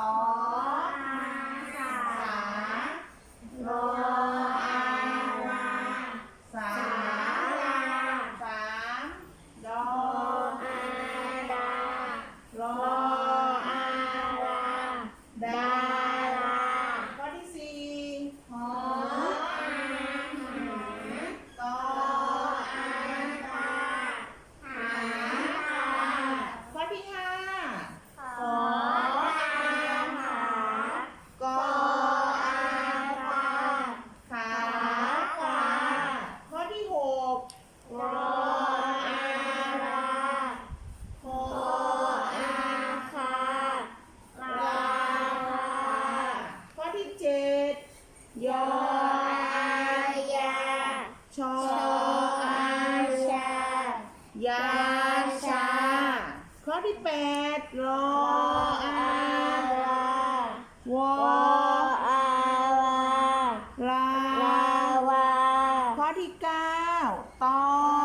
있어. ออาชายาชา ข้อที่แปดรออาลาวออาวาลา ลาวา ข้อที่เก้าตอ